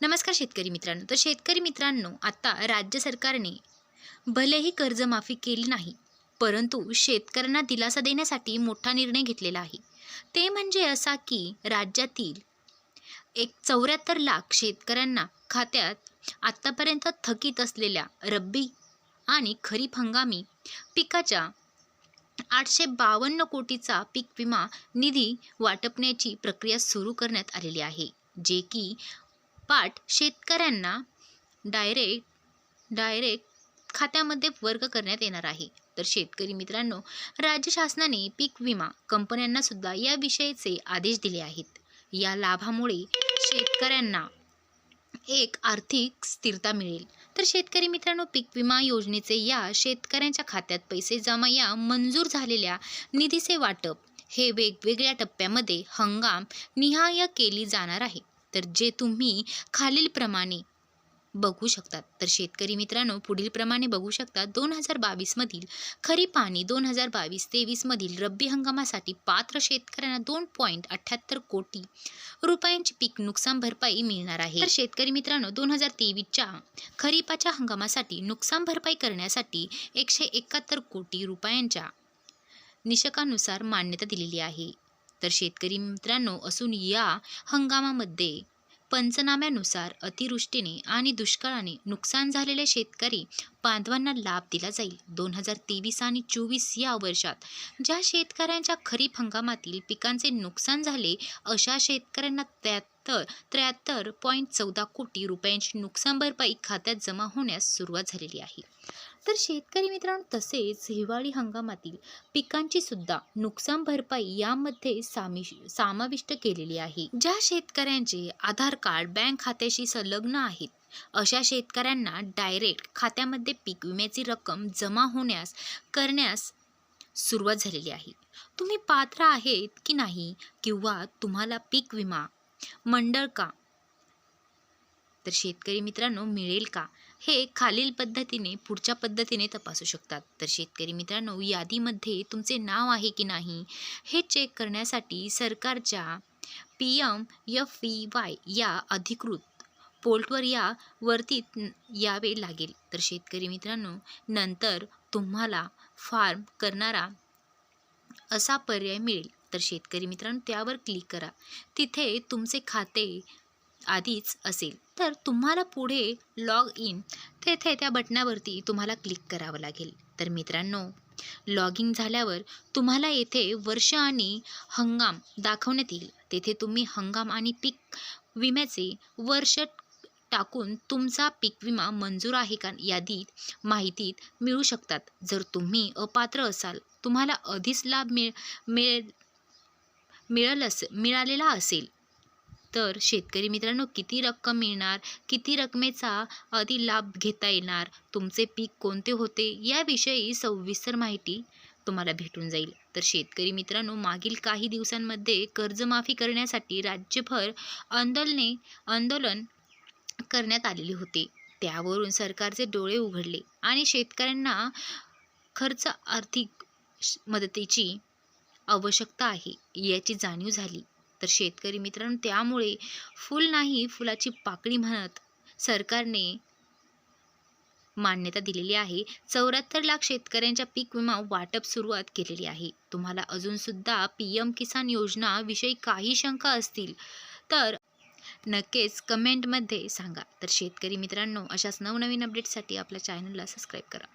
नमस्कार शेतकरी मित्रांनो. तर शेतकरी मित्रांनो आता राज्य सरकारने भलेही कर्जमाफी केली नाही परंतु शेतकऱ्यांना दिलासा देण्यासाठी मोठा निर्णय घेतलेला आहे. ते म्हणजे असा की राज्यातील एक चौऱ्याहत्तर लाख शेतकऱ्यांना खात्यात आत्तापर्यंत थकीत असलेल्या रब्बी आणि खरीप हंगामी पिकाच्या आठशे बावन्न कोटीचा पीक विमा निधी वाटपण्याची प्रक्रिया सुरू करण्यात आलेली आहे जे की पाठ शेतकऱ्यांना डायरेक्ट डायरेक्ट खात्यामध्ये वर्ग करण्यात येणार आहे. तर शेतकरी मित्रांनो राज्य शासनाने पीक विमा कंपन्यांना सुद्धा याविषयीचे आदेश दिले आहेत. या लाभामुळे शेतकऱ्यांना एक आर्थिक स्थिरता मिळेल. तर शेतकरी मित्रांनो पीक विमा योजनेचे या शेतकऱ्यांच्या खात्यात पैसे जमा या मंजूर झालेल्या निधीचे वाटप हे वेगवेगळ्या टप्प्यामध्ये हंगाम निहाय केली जाणार आहे. तर जे तुम्ही खालीलप्रमाणे बघू शकतात. तर शेतकरी मित्रांनो पुढीलप्रमाणे बघू शकता दोन हजार बावीसमधील खरीप आणि दोन हजार बावीस तेवीसमधील रब्बी हंगामासाठी पात्र शेतकऱ्यांना दोन पॉईंट अठ्ठ्याहत्तर कोटी रुपयांची पीक नुकसान भरपाई मिळणार आहे. तर शेतकरी मित्रांनो दोन हजार तेवीसच्या खरीपाच्या हंगामासाठी नुकसान भरपाई करण्यासाठी एकशे एकाहत्तर कोटी रुपयांच्या निषकानुसार मान्यता दिलेली आहे. तर शेतकरी मित्रांनो असून या हंगामामध्ये पंचनाम्यानुसार अतिवृष्टीने आणि दुष्काळाने नुकसान झालेल्या शेतकरी बांधवांना लाभ दिला जाईल. दोन हजार तेवीस आणि चोवीस या वर्षात ज्या शेतकऱ्यांच्या खरीप हंगामातील पिकांचे नुकसान झाले अशा शेतकऱ्यांना तर त्र्याहत्तर पॉईंट चौदा कोटी रुपयांची नुकसान भरपाई खात्यात जमा होण्यास सुरुवात झालेली आहे. तर शेतकरी मित्रांनो तसेच हिवाळी हंगामातील पिकांची सुद्धा नुकसान भरपाई यामध्ये सामिश समाविष्ट केलेली आहे. ज्या शेतकऱ्यांचे आधार कार्ड बँक खात्याशी संलग्न आहेत अशा शेतकऱ्यांना डायरेक्ट खात्यामध्ये पीक विम्याची रक्कम जमा होण्यास करण्यास सुरुवात झालेली आहे. तुम्ही पात्र आहेत की नाही किंवा तुम्हाला पीक विमा मंडळ का? तर शेतकरी मित्रांनो मिळेल का? हे खालील पद्धतीने पुढच्या पद्धतीने तपासू शकतात. तर शेतकरी मित्रांनो यादीमध्ये तुमचे नाव आहे की नाही हे चेक करण्यासाठी सरकारच्या P M F V Y या अधिकृत पोर्टवर या वरती यावे लागेल. तर शेतकरी मित्रांनो नंतर तुम्हाला फार्म करणारा असा पर्याय मिळेल. तर शेतकरी मित्रांनो त्यावर क्लिक करा. तिथे तुमचे खाते आधीच असेल. तर तुम्हाला पुढे लॉग इन तेथे त्या बटणावरती तुम्हाला क्लिक करावं लागेल. तर मित्रांनो लॉग इन झाल्यावर तुम्हाला येथे वर्ष आणि हंगाम दाखवण्यात येईल. तेथे तुम्ही हंगाम आणि पीक विम्याचे वर्ष टाकून तुमचा पीक विमा मंजूर आहे का यादीत माहितीत मिळू शकतात. जर तुम्ही अपात्र असाल तुम्हाला आधीच लाभ मिळ मिळेल. मिळल अस मिळालेला असेल. तर शेतकरी मित्रांनो किती रक्कम मिळणार किती रकमेचा आधी लाभ घेता येणार तुमचे पीक कोणते होते याविषयी सविस्तर माहिती तुम्हाला भेटून जाईल. तर शेतकरी मित्रांनो मागील काही दिवसांमध्ये कर्जमाफी करण्यासाठी राज्यभर आंदोलने आंदोलन करण्यात आलेले होते. त्यावरून सरकारचे डोळे उघडले आणि शेतकऱ्यांना खर्च आर्थिक मदतीची आवश्यकता आहे. याची जाणीव झाली. तर शेतकरी मित्रांनो त्यामुळे फुल नाही फुलाची पाकळी म्हणत सरकारने मान्यता दिलेली आहे. चौऱ्याहत्तर लाख शेतकऱ्यांच्या पीक विमा वाटप सुरुवात केलेली आहे. तुम्हाला अजूनसुद्धा पी एम किसान योजना विषयी काही शंका असतील तर नक्कीच कमेंटमध्ये सांगा. तर शेतकरी मित्रांनो अशाच नवनवीन अपडेटसाठी आपल्या चॅनलला सबस्क्राईब करा.